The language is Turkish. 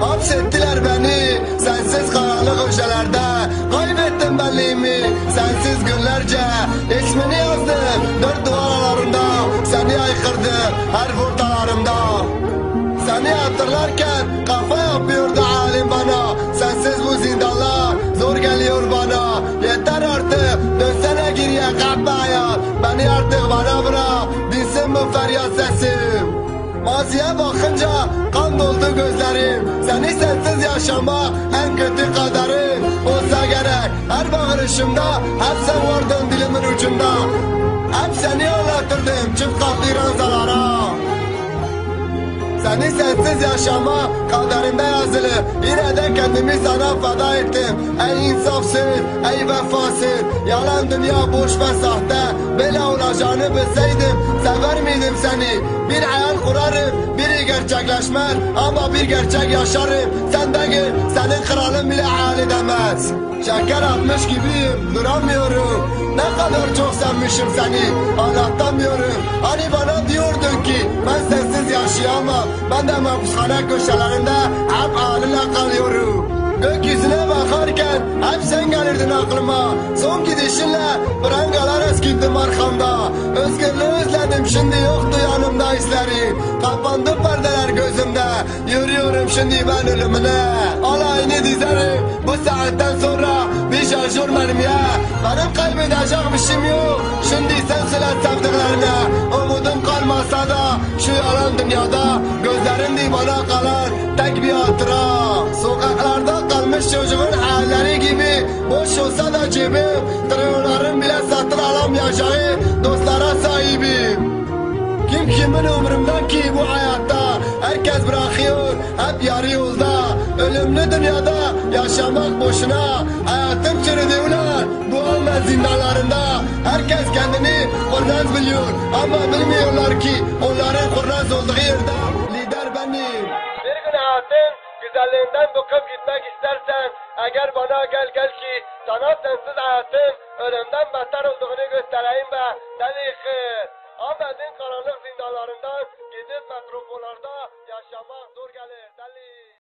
Hapsettiler beni sensiz karanlık köşelerde. Kaybettim benliğimi sensiz günlerce. İsmini yazdım dört duvarlarında Seni aykırdım her fırtalarımda Seni hatırlarken Beni artık bana bırak dinsin bu feryat sesim. Maziye bakınca kan doldu gözlerim. Seni sensiz yaşamak en kötü kaderim Olsa gerek her bağırışımda Hep sen vardın dilimin ucunda. Hep seni anlatırdım çift katlı ranzalara seni sensiz yaşama kaderimde yazılı Yine de kendimi sana feda ettim. Ey insafsız, ey vefasız Yalan dünya boş ve sahte Olacağını bilseydim Sever miydim seni? Bir hayal kurarım Biri gerçekleşmez. Ama bir gerçek yaşarım. Sen de gel, senin kralın bile hayal edemez. Şeker atmış gibiyim duramıyorum. Ne kadar çok sevmişim seni anlatamıyorum. Hani bana diyordun ki ben sensiz yaşayamam. Ben de mahpushane köşelerinde hep haline kalıyorum. Gökyüzüne bakarken hep sen gelirdin aklıma. Son gidişinle prangalar eskittim arkamda şimdi yoktu yanımda izleri Kapandı perdeler gözümde. Yürüyorum şimdi ben ölümüne. Alayını dizerim? Bu saatten sonra bir şarjör mermiye Benim kaybedecek bir şeyim yok. Şimdi sen söyle sevdiklerine. Umudum kalmasa da şu yalan dünyada Gözlerin bana kalan tek bir hatıra. Sokaklarda kalmış çocuğun halleri gibi. Boş olsa da cebim. Trilyonların bile satın alamayacağı umurumda ki bu hayatta Herkes bırakıyor hep yarı yolda. Ölümlü dünyada yaşamak boşuna Hayatım çürüdü ulan. Bu Alman zindanlarında Herkes kendini kurnaz biliyor. Ama bilmiyorlar ki onların kurnaz olduğu yerde Lider benim. Bir gün hayatın güzelliğinden bakıp gitmek istersen Eğer bana gel gel ki sana sensiz hayatın ölümden beter olduğunu göstereyim be Deli kız. Ahmet'in karanlık metropollarda yaşamak zor gelir.